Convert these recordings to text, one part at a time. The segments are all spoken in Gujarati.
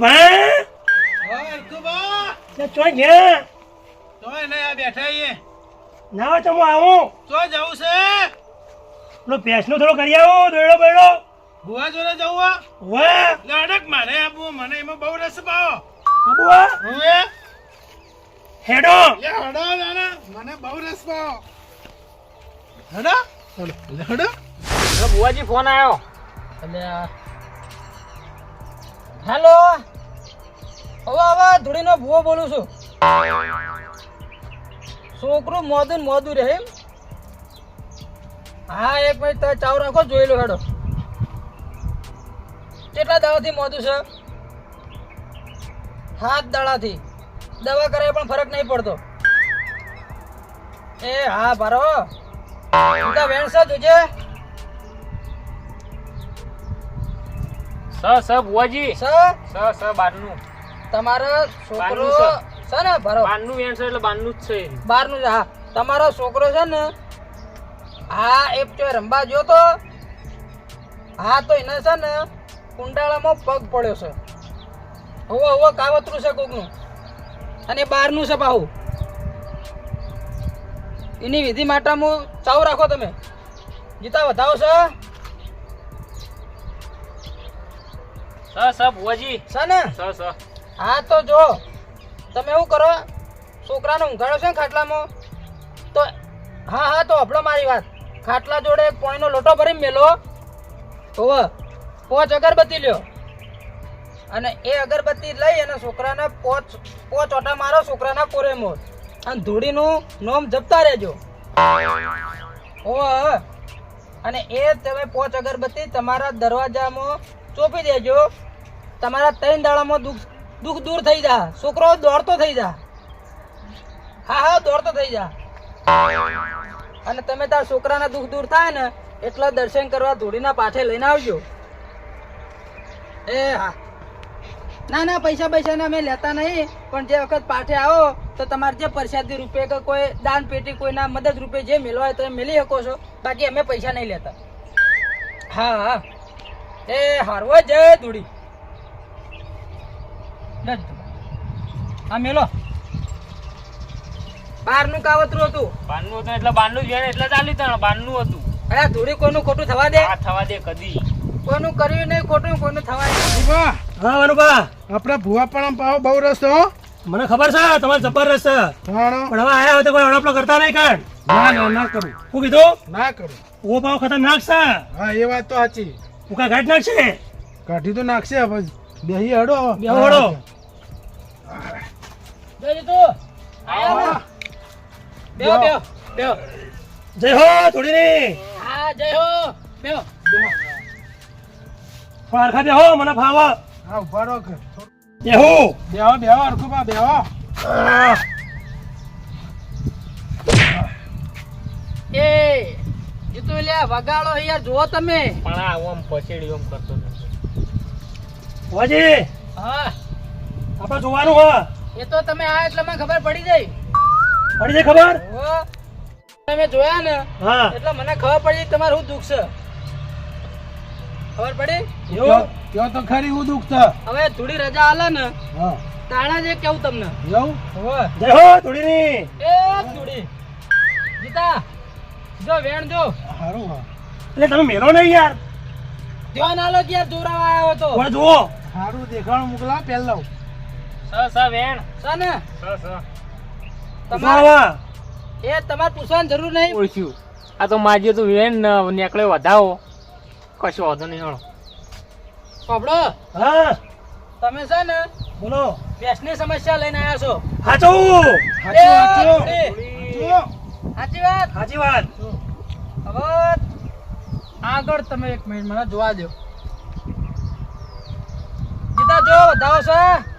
ભા તે ગયા તોય નહીં આ બેઠા છીએ ના હોય તો હું આવું. તો જવું છે. પેલો ભેંસનો થોડો કરી આવો દોડો બેડો ભુવા જોડે જવું આ? વાહ લે મારે આપવું મને એમાં બહુ રસ પાવો અબુઆ હવે. હેડો. લે હડો નાના. મને બહુ રસ પાવો હડો. બુવાજી ફોન આવ્યો હેલો. હવે હવે ધૂળીનો ભૂવો બોલું છું. છોકરું મોદું મોદું રહે એમ. હા એક મિનિટ તમે ચાવ રાખો જોઈ લો હેડો. કેટલા દાડાથી મોદું છે? હાથ દાડાથી. દવા કરાય પણ ફરક નહીં પડતો. એ હા ભારો. તું વેણ છે તુજે સ સ બુવાજી સ? સ સ બારનું. તમારો છોકરો છે. ને ભારો. બારનું વેણ છે એટલે બારનું જ છે. બારનું હા. તમારો છોકરો છે ને હા એ રંબા ગયો તો હા તો એને છે ને કુંડાળામાં પગ પડ્યો છે. હવે હવે કાવતરું છે કોકનું. અને બારનું છે પાહું. એની વિધિ માટે હું ચાવ રાખો તમે. જીતા વધાવો છે. સર સર ભુવાજી. છે ને? સ સ હા, તો જો. તમે એવું કરો? છોકરાને ઊંઘાડો છે ને ખાટલામાં? તો હા હા, તો આપણો મારી વાત. ખાટલા જોડે એક પોણીનો લોટો ભરી મેલો. હોવ. પોચ અગરબત્તી લ્યો. અને એ અગરબત્તી લઈ અને છોકરાને પોચ પોચ ઓટા મારો છોકરાના કોરે મોર અને ધૂળીનું નોમ જપતા રહેજો. હોવ. અને એ તમે પોચ અગરબત્તી તમારા દરવાજામાં ચોપી દેજો. તમારા ત્રણ દાડામાં દુઃખ દુઃખ દૂર થઈ જા. છોકરો દોડતો થઈ જા. હા હા, દોડતો થઈ જા. અને તમે તાર છોકરાના દુઃખ દૂર થાય ને, એટલા દર્શન કરવા ધૂળીના પાઠે લઈને આવજો. એ, હા. ના ના, પૈસા પૈસા ને અમે લેતા નહીં, પણ જે વખત પાઠે આવો, તો તમારે જે પ્રસાદી રૂપે કે કોઈ દાન પેટી કોઈના મદદ રૂપે જે મેળવા હોય તો મેલી મેળવી શકો છો. બાકી અમે પૈસા નહીં લેતા. હા હા. એ, હારવો જય ધૂળી. લે જ તું. હા મેલો. બારનું કાવતરું હતું. બારનું હતું એટલે બારનું જ વેણ એટલે ચાલી તણ બારનું હતું. અરે થોડી કોઈનું ખોટું થવા દે. આ થવા દે કદી. કોઈનું કર્યું નહીં ખોટું? કોઈનું થવા દે? હા વનુભા આપણા ભુવા પણ પાવો બહુ રસ હો. મને ખબર છે તમારે જબરદસ્ત છે. પણ હવે આયા હોય તો કોઈ કરતા નહીં કાઢ ના ના ના કરું. હું કીધું? ના કરું. ઓ ભાવ ખતરનાક છે. હા એ વાત તો સાચી. હું કાંઈ ઘાટ નાખશે? કાઢી તો નાખશે હવે બેહી હડો બેહો હડો. જોઈ તું આયા બેહો બેહો. બેહો જય હો થોડી હા જય હો. બેહો. પારખા બેહો મને ફાવા. હા ઊભા રહો કે બેહો. બેહો બેહો અરખુબા બેહો. એ એ તો લ્યા વગાડો યાર જુઓ તમે. પણ આ ઓમ પછેડી ઓમ કરતો નથી. હોજી હા. આપણે જોવાનું હ એ તો તમે આ એટલે મને ખબર પડી જાય પડી જાય ખબર? તમે જોયા ને હા. એટલે મને ખબર પડી તમારે શું દુઃખ છે. ખબર પડી? એવું? કયો તો ખરી હું દુઃખ છે? હવે થોડી રજા આલે ને હા. તાણા જે કેવું તમને? એવું? જય હો થોડી એ થોડી જીતા જો વેણ જો. સારું હા. એટલે તમે મેલો નહીં યાર. ધ્યાન આલો કે યાર જોરાવા આવ્યો તો. જો સારું દેખાણ મોકલા પહેલા સ સ વેણ. છે ને? સ સ. તમારે એ તમારે પૂછવાની જરૂર નહીં. ઓળખ્યું આ તો માજે તો વેણ નીકળે વધાવો. કશો વાંધો નહીં હળો સાંભળો હા. તમે છે ને બોલો. ભેંસની સમસ્યા લઈને આવ્યા છો. હાચું? વાત સાચી વાત હવે આગળ તમે એક મિનિટ મને જોવા દો જીતા જો વધાવો છે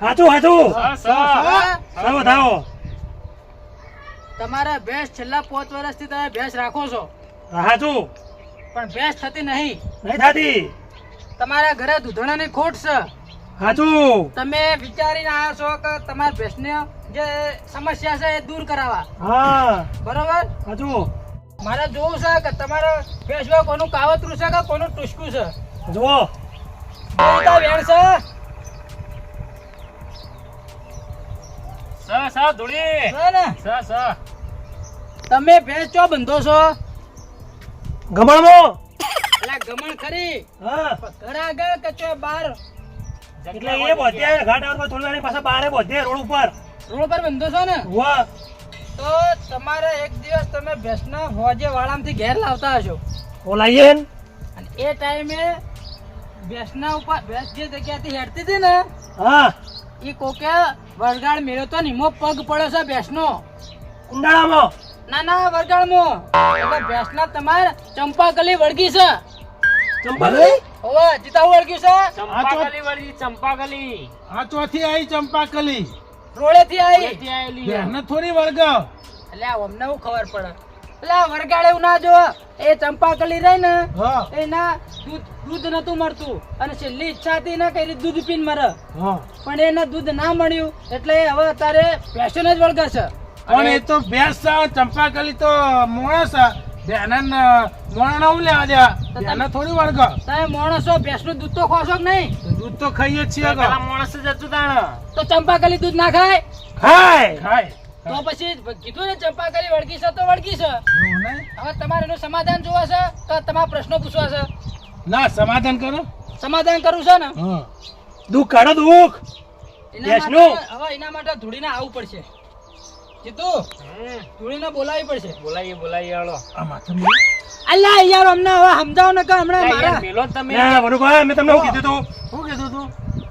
હાચું હાથું. સર વધાવો. તમારા ભેંસ છેલ્લા પાંચ વર્ષથી તમે ભેંસ રાખો છો. હાથું. પણ ભેંસ થતી નહીં. નહીં થતી. તમારા ઘરે દૂધણાની ખોટ છે. હાથું. તમે વિચારીને આવ્યા છો કે તમારા ભેંસને જે સમસ્યા છે એ દૂર કરાવવા. હા. બરોબર? હાથું. મારે જોવું છે કે તમારા ભેંસમાં કોનું કાવતરું છે કે કોનું ટુસકું છે? જુઓ. વેણ છે. સ સ ધૂળી. સ સ તમે ભેંસ ચો બંધો છો? ગમણમાં. એટલે ગમણ ખરી. હા. ઘર આગળ કચો બાર. એટલે એ બધે ઘાટ આવતા થોડી પાછા બારે બધે રોડ ઉપર. રોડ પર બંધો છો ને? વાહ. તો તમારે એક દિવસ તમે ભેંસના હોજે વાળામાંથી ઘેર લાવતા હશો. બોલાઈએ અને એ ટાઈમે ભેંસના ઉપર ભેંસ જે જગ્યાથી હેડતી હતી ને હા. એ કોકે વરગાડ મેળ્યો તો ને પગ પડ્યો છે ભેંસનો. ઉંડાળામાં ના ના વરગાડમાં એટલે ભેંસના તમારે ચંપાકલી વળગી છે. ચંપાકલી? હવે જીતા વળગી છે? ચંપાકલી વળી ચંપાકલી. આ ચોથી આવી ચંપાકલી. રોડેથી આવી ક્યાંથી આયેલી બેને થોડી વળગાવ. એટલે અમને હું ખબર પડે. એટલે એવું ના જો એ ચંપાકલી રહી ને એના દૂધ દૂધ નતું મળતું. અને છેલ્લી ઈચ્છા હતી ને કઈ દૂધ પીને મરે. પણ એને દૂધ ના મળ્યું એટલે હવે અત્યારે પેશન જ વળગશે પણ એ તો ભેંસ છે ચંપાકલી તો મોણસ બેનન મોણા હું લેવા દેવા બેને થોડી વળગો. તમે માણસો ભેંસનું દૂધ તો ખોશો કે નહીં? દૂધ તો ખાઈએ છીએ માણસ જ હતું તાણ. તો ચંપાકલી દૂધ ના ખાય? ખાય. ખાય. તો પછી કીધું ને ચંપાકલી વળગી છે તો વળગી છે. હવે તમારે એનું સમાધાન જોવા છે તો તમારા પ્રશ્નો પૂછવા છે? ના સમાધાન કરો. સમાધાન કરું છે ને? દુઃખ કાઢો દુઃખ. હવે એના માટે ધૂળીને આવવું પડશે. જીતુ ધૂળીને બોલાવવી પડશે. બોલાઈએ બોલાઈએ હાલો. આ માથે મેં યાર અમને હવે સમજાવો ને કે હમણાં મારા મેલો તમે ના વરુભાઈ મેં તમને કીધું તું? શું કીધું તું?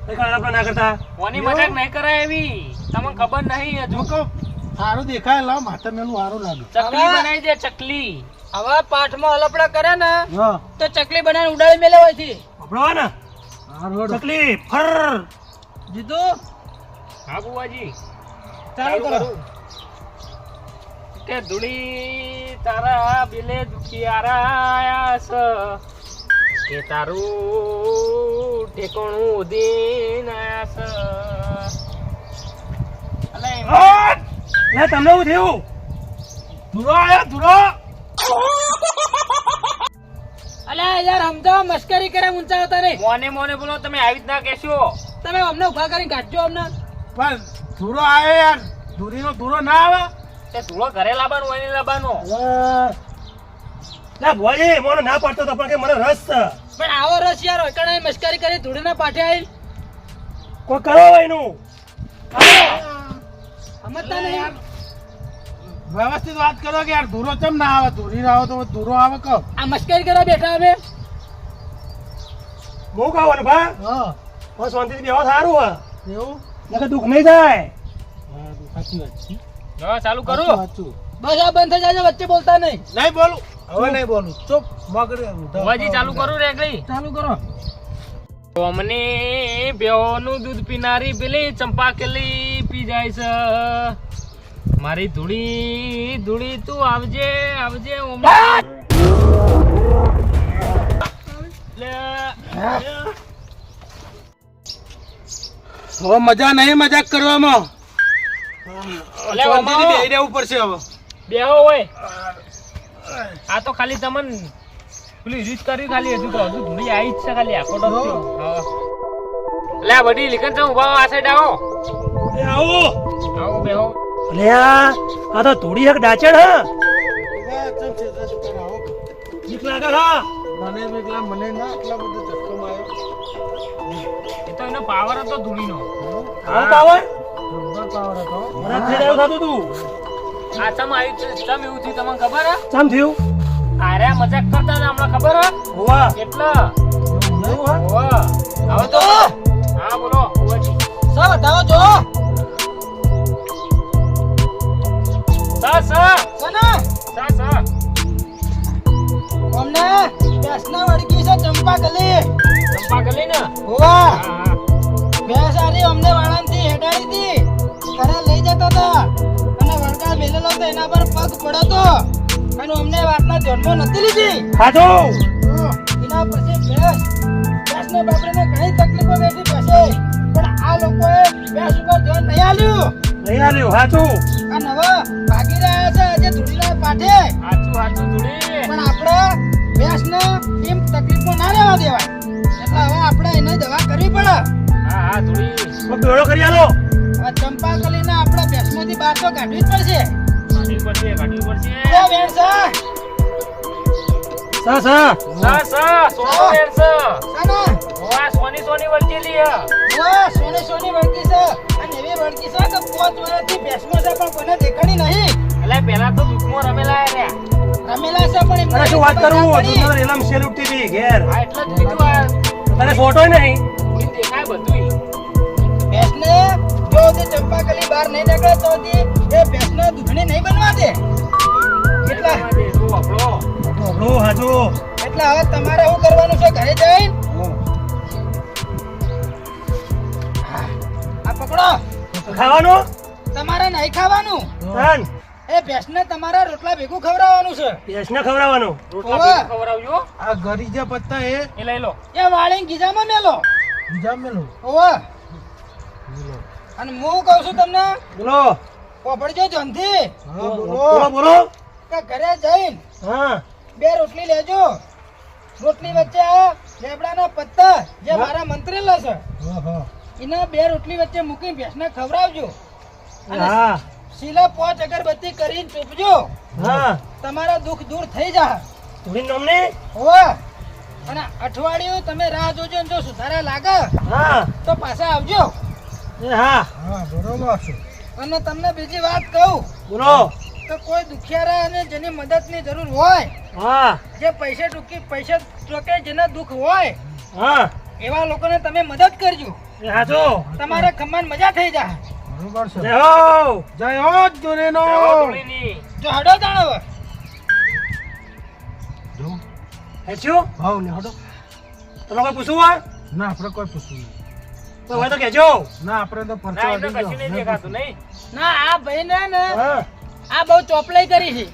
એ ના કરતા? કોની મજાક નહીં કરાય એવી? તમને ખબર નહીં હજુ. કહું સારું દેખાય લાવ માતા મેલું સારું લાગે. ચકલી હવે- બનાવી દે ચકલી. હવે પાઠમાં અલપડા કરે ને તો ચકલી બનાવીને ઉડાડી મેલે હોયથી આપણો ને ચકલી ફર. જીતો. હા બુવાજી. ચાલુ કરો. કે ધૂળી તારા બિલે દુખિયારા આયા કે તારું ઠેકોણું ઉદીન આયા છે અલે! લે તમને શું થયું? ધુરો આયો ધુરો. અલ્યા યાર સમજાવો મસ્કરી કરે ઊંચા હતા નહીં. મોને મોને બોલો તમે આવી ના કહેશો. તમે અમને ઊભા કરીને કાઢજો અમને. પણ ધૂરો આયો યાર. ધૂળીનો ધુરો ના આવે. તે ધૂરો ઘરે લાવવાનો હોય ને લાવવાનો. ના ભોજી મને ના પડતો તો પણ કે મને રસ છે. પણ આવો રસ યાર ઓકણે મસ્કરી કરી ધૂળીના પાઠે આવી કોઈ કરો એનું? સમજતા નહીં. વ્યવસ્થિત વાત કરો કે યાર ધૂરો કેમ ના આવે? ધૂરી ના આવે તો ધૂરો આવે કહો. આ મસ્કરી કરો બેઠા અમે. હું ને ભા હા. બસ શાંતિથી બેહો સારું હે એવું? નકર દુઃખ નહીં થાય. હા સાચી વાત છે. હા ચાલુ કરું. સાચું બસ આ બંધ થઈ જાય વચ્ચે બોલતા નહીં. નહીં બોલું. હવે નહીં બોલું. ચૂપ મગર ચાલુ કરું રેગડી ચાલુ કરો. અમને બેહોનું દૂધ પીનારી પેલી ચંપાકેલી પી જાય છે. મારી ધૂળી ધૂળી તું આવજે આવજે હવે મજા નહીં મજાક કરવામાં. રહેવું પડશે હવે. બેહો હોય આ તો ખાલી તમને પેલી રીત કરી ખાલી હજુ તો હજુ ધૂળી આવી જ છે ખાલી આખો ડબ થયો. હા. લે આ બધી લીકન છે ઊભા આ સાઈડ આવો. આવો. આવો બેહો આ તો થોડી હક ડાચડ હા. બીક લાગે હા. મને એકલા મને ના આટલા બધા ધક્કો માર્યો. એ તો એનો પાવર હતો ધૂળીનો. આવો પાવર જબ્બર પાવર હતો. મને થઈ થતું તું. આ ચમ આવ્યું છે, એવું થયું તમને ખબર હે? થયું? અરે મજાક કરતા હતા હમણાં ખબર હે? હોવા. કેટલા હોવા. હવે તો. હા બોલો. બુવાજી. સર બતાવો જો ભેંસના વળગી છે ચંપાકલી. ચંપા ને હોવા હા હા. ભેંસ આરી અમને વાળામાંથી હેડાડી હતી. ઘરે લઈ જતો હતો અને વળગા મેલેલો તો એના પર પગ પડ્યો તો અને અમને વાતના ધ્યાનમાં નથી લીધી. ખાધું એના પછી ભેંસ. ભેંસને બાપડીને ઘણી તકલીફો વેઠી પછી. પણ આ લોકોએ ભેંસ ઉપર ધ્યાન નહીં આલ્યું નહીં આલ્યું હાચું. અને હવે ભાગી રહ્યા છે આજે ધૂળીના સાચું સાચું ધૂળી. પણ આપણે ભેંસને એમ તકલીફમાં ના રહેવા દેવાય. એટલે હવે આપણે એને દવા કરવી પડે. હા હા થોડી બેડો કરી આલો. હવે ચંપાકલીને આપણે ભેંસમાંથી બહાર તો કાઢવી જ પડશે. કાઢવી પડશે કાઢવી પડશે. એ ભેંસા, સા સા. સા સા સોનો સાના? ઓવા સોની સોની વળગેલી હે. વાહ, સોની સોની વળગી છે. અને એવી છે કે પાંચ વર્ષથી ભેંસમાં છે પણ કોઈને દેખાડી નહીં. એટલે પેલા તો દુઃખમાં રમેલા. રમેલા છે પણ એમને અરે શું વાત કરું. તું રેલમ સેલ ઉઠતી હતી ઘેર. હા એટલે જ કીધું આ. તને ફોટો નહીં? દેખાય બધુંય. ભેંસને જો સુધી ચંપાકલી બહાર નહીં નીકળે તો સુધી એ ભેંસને દૂધણી નહીં બનવા દે. એટલે આ દે, તું વાપરો. લો હાજુ. એટલે હવે તમારે શું કરવાનું છે? ઘરે જઈને? આ પકડો. ખાવાનું? તમારે નહીં ખાવાનું. એ ભેંસને તમારા રોટલા ભેગું ખવડાવવાનું છે. યશને ખવડાવવાનું? રોટલા ભેગું ખવડાવજો. આ ગરી પત્તા એ એ લઈ લો. એ વાળીને ગીજામાં મેલો. બીજા મેલું? ઓવે અને હું કહું છું તમને? બોલો. પોપડજો જનથી બોલો. બોલો બોલો. કે ઘરે જઈને હા. બે રોટલી લેજો. રોટલી વચ્ચે લેબડાના પત્તા જે મારા મંત્રેલા છે હા હા. એના બે રોટલી વચ્ચે મૂકી ભેંસને ખવડાવજો. હા. શીલા પોચ અગરબત્તી કરીને ચૂપજો. હા. તમારા દુઃખ દૂર થઈ જા. થોડી નમને? હોવા. અને અઠવાડિયું તમે રાહ જોજો ને જો સુધારા લાગે હા. તો પાછા આવજો. હા. હા બરોબર છે. અને તમને બીજી વાત કહું. બોલો. તો કોઈ દુખિયારા અને જેની મદદની જરૂર હોય હા. જે પૈસે ટૂંકી પૈસા ચોકે જેના દુઃખ હોય હા. એવા લોકોને તમે મદદ કરજો. હા જો. તમારે ખમ્માન મજા થઈ જાય જય હો! જય હો દુરેનો જો હડો તાણો જો. હેચ્યું ભાવ ને હડો. તમે કોઈ પૂછવું હોય? ના આપણે કોઈ પૂછવું નહીં. તો હોય તો કહેજો. ના આપણે તો પરચો ના એમને કશું દેખાતું નહીં. ના આ ભાઈ ને ને આ બહુ ચોપલાઈ કરી છે.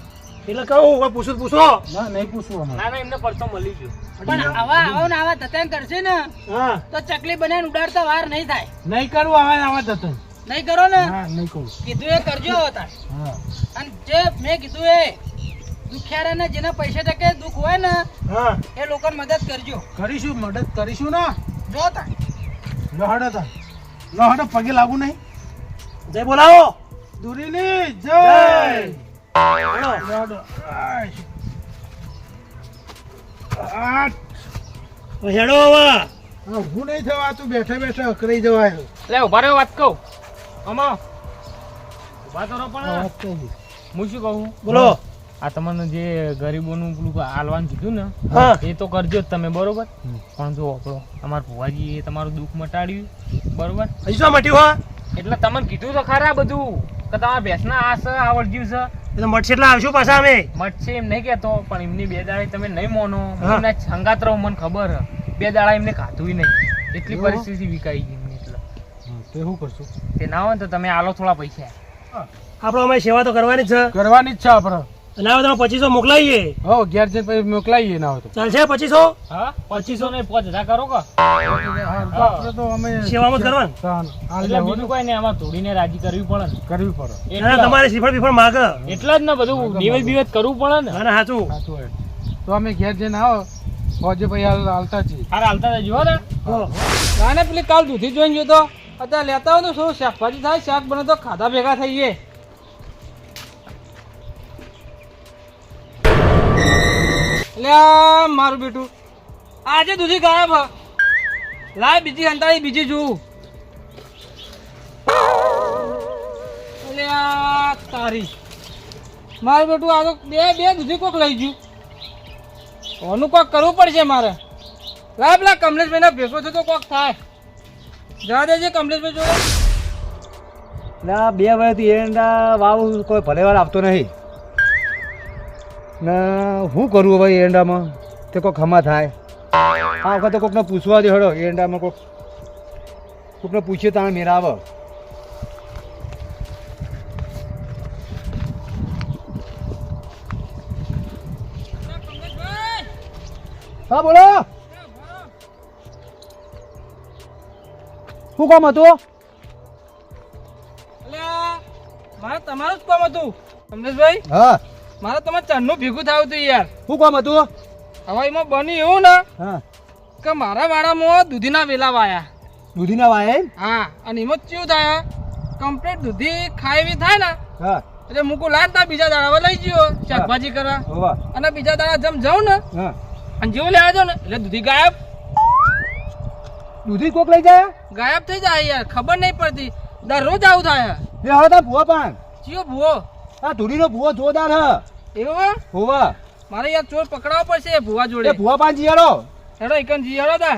એટલે કહું કોઈ પૂછું પૂછો. ના નહીં પૂછવું ના ના એમને પરચો મળી ગયો. પણ આવા આવા ને આવા તતન કરશે ને હા. તો ચકલી બનાવીને ઉડાડતા વાર નહીં થાય. નહીં કરવું આવે આવા જતો નહીં કરો ને. ના નહીં કહું કીધું એ કરજો તાર. હા. અને જે મેં કીધું એ દુખિયારાને જેના પૈસા ટકે દુઃખ હોય ને હા. એ લોકોને મદદ કરજો. કરીશું મદદ કરીશું ને. જો તાર. લો હડો તા લો પગે લાગુ નહીં. જય બોલાવો. દુરીની જય. તો હેડો હવે. હું નહીં થવા તું બેઠે બેઠે અકરાઈ જવાય. લે ઊભા રહ્યો વાત કહું. આમાં ઊભા તો પણ. હું શું કહું? બોલો. આ તમને જે ગરીબોનું પેલું આલવાનું કીધું ને એ તો કરજો જ તમે બરોબર? પણ જો આપણો અમારા ભુવાજીએ તમારું દુઃખ મટાડ્યું બરોબર? હજી મટ્યું હા? એટલે તમને કીધું તો ખરા બધું કે તમારા ભેંસના આ છે? આવડ્યું છે મટશે એટલે આવશું પાછા અમે. મટશે એમ નહીં કહેતો પણ એમની બે દાડે તમે નહીં મોનો. એમના સંગાત રહો મને ખબર. બે દાડા એમને ખાધું નહીં. એટલી પરિસ્થિતિ વિકાઈ ગઈ. તે શું કરશું? તે ના હોય તો તમે આલો થોડા પૈસા. આપણે અમે સેવા તો કરવાની જ છે. કરવાની જ છે આપણે. ના તમે પચીસો મોકલાવીએ. હો ઘેર જઈને પછી મોકલાઈએ ના હોય તો. ચાલશે પચીસો? હા? પચીસો ને પાંચ હજાર કરો કે? તો અમે સેવામાં જ કરવાનું. એટલે બીજું કોઈ નહીં આમાં તોડીને રાજી કરવી પડે ને. કરવી પડે. ના, ના, એટલે તમારે શ્રીફળ બીફળ માગે. એટલા જ ને બધું નિવેદ બિવેદ કરવું પડે ને. ના ના સાચું. સાચું હોય. તો અમે ઘેર જઈને આવો. ફોજે ભાઈ હાલતા છીએ. હારે હાલતા જજો હો ને. હો. ને પેલી કાલ દૂધી જોઈને ગયો તો. અત્યારે લેતા હોય તો શું? શાકભાજી થાય, શાક બને તો ખાધા ભેગા થઈએ. આ મારું બેટું. આજે દૂધી ગાયબ. લાય બીજી હંતાળી બીજી જોઉં લ્યા તારી. મારું બેટું, આ તો બે બે દૂધી કોક લઈ ગયું. ઓનું કોક કરવું પડશે મારે. લાય પેલા કમલેશભાઈ ભેગો થતો કોક થાય. ના બે વર્ષથી એરંડા વાવ કોઈ ભલેવાર આપતો નહીં. ને શું કરું હવે એરંડામાં તે કોઈક ખમા થાય. આ વખતે કોકને પૂછવા દે હડો એરંડામાં કોક કોકને પૂછીએ તાણે મેરા આવે. હા, બોલો! શું કામ હતું? મારે તમારું જ કામ હતું. કમલેશભાઈ હા. મારે તમે ચાંદનું ભેગું થયું હતું યાર. શું કામ હતું? હવાઈમાં બની એવું ને હા. કે મારા વાડામાં દૂધીના વેલા વાયા. દૂધીના વાય હા અને એમાં કેવું થાય કમ્પ્લીટ દૂધી ખાય એવી થાય ને હા. એટલે મૂકું લાડતા બીજા દાડા લઈ ગયો શાકભાજી કરવા. અને બીજા દાડા જમ જાઉં ને અને જેવું લેવા જાઉં ને એટલે દૂધી ગાયબ. દૂધી કોક લઈ જાય? ગાયબ થઈ જાય યાર ખબર નહીં પડતી. દરરોજ આવું થાય. બે હવે તાર ભૂવા પાન. જીઓ ભૂવો. આ ધૂળીનો ભૂવો જોરદાર હ. એવો ભૂવા મારે યાર ચોર પકડાવવો પડશે ભૂવા જોડે. ભૂવા પાન જીયાડો હેડો એકન જી દા તા.